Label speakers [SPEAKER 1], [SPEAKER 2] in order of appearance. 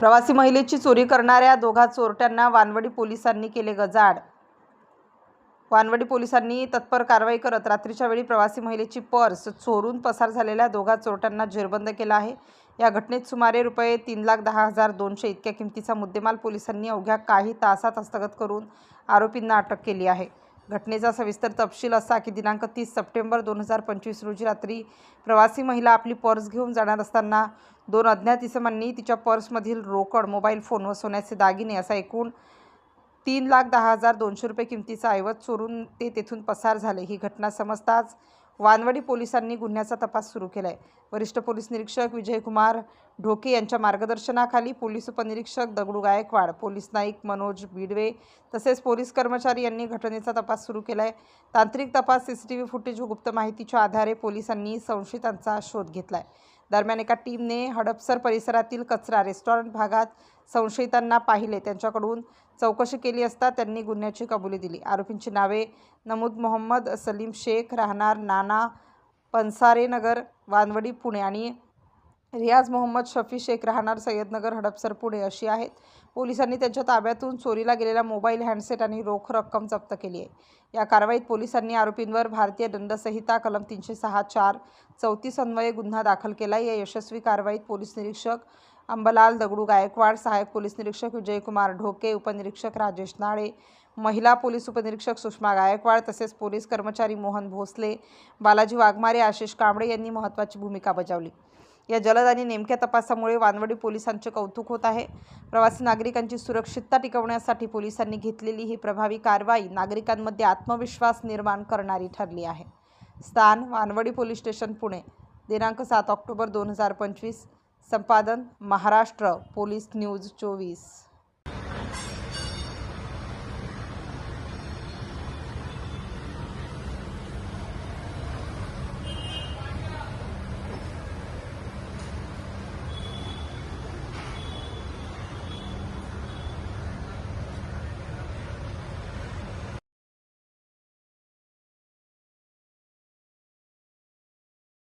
[SPEAKER 1] प्रवासी महिलेची चोरी करणाऱ्या दोघा चोरट्यांना वानवडी पोलिसांनी केले गजाड वानवडी पोलिसांनी तत्पर कारवाई करत रात्रीच्या वेळी प्रवासी महिलेची पर्स चोरून पसार झालेल्या दोघा चोरट्यांना जेरबंद केला आहे. या घटनेत सुमारे रुपये तीन लाख दहा हजार दोनशे इतक्या किमतीचा मुद्देमाल पोलिसांनी अवघ्या काही तासात हस्तगत करून आरोपींना अटक केली आहे. घटनेचा सविस्तर तपशील असा की दिनांक तीस सप्टेंबर दोन हजार पंचवीस रोजी रात्री प्रवासी महिला आपली पर्स घेऊन जाणार असताना दोन अज्ञात इसमांनी तिच्या पर्समधील रोकड मोबाईल फोन व सोन्याचे दागिने असा एकूण तीन लाख दहा हजार दोनशे रुपये किमतीचा ऐवज चोरून ते तेथून पसार झाले. ही घटना समजताच वानवडी पोलिसांनी गुन्ह्याचा तपास सुरू केला आहे वरिष्ठ पोलीस निरीक्षक विजयकुमार ढोके यांच्या मार्गदर्शनाखाली पोलीस उपनिरीक्षक दगडू गायकवाड पोलीस नाईक मनोज बिडवे तसेच पोलीस कर्मचारी यांनी घटनेचा तपास सुरू केला आहे तांत्रिक तपास C C T V footage व गुप्त माहितीच्या आधारे पोलिसांनी संशयितांचा शोध घेतला आहे दरम्यान एका टीमने हडपसर परिसरातील कचरा रेस्टॉरंट भागात संशयितांना पाहिले. त्यांच्याकडून चौकशी केली असता त्यांनी गुन्ह्याची कबुली दिली. आरोपींची नावे नमूद मोहम्मद सलीम शेख राहणार नाना पंसारेनगर वानवडी पुणे आणि रियाज मोहम्मद शफी शेख राहणार सय्यदनगर हडपसर पुणे अशी आहेत. पोलिसांनी त्यांच्या ताब्यातून चोरीला गेलेला मोबाईल हँडसेट आणि रोख रक्कम जप्त केली आहे. या कारवाईत पोलिसांनी आरोपींवर भारतीय दंडसंहिता कलम तीनशे सहा चार चौतीस अन्वये गुन्हा दाखल केला या यशस्वी कारवाईत पोलीस निरीक्षक अंबलाल दगडू गायकवाड सहाय्यक पोलीस निरीक्षक विजयकुमार ढोके उपनिरीक्षक राजेश नाळे महिला पोलीस उपनिरीक्षक सुषमा गायकवाड तसेच पोलीस कर्मचारी मोहन भोसले बालाजी वाघमारे आशिष कांबळे यांनी महत्त्वाची भूमिका बजावली. या जलद आणि नेमक्या तपासामुळे वानवडी पोलिसांचे कौतुक होत आहे. प्रवासी नागरिकांची सुरक्षितता टिकवण्यासाठी पोलिसांनी घेतलेली ही प्रभावी कारवाई नागरिकांमध्ये आत्मविश्वास निर्माण करणारी ठरली आहे. स्थान वानवडी पोलीस स्टेशन पुणे. दिनांक सात ऑक्टोबर दोन हजार पंचवीस. संपादन महाराष्ट्र. पोलीस न्यूज चोवीस.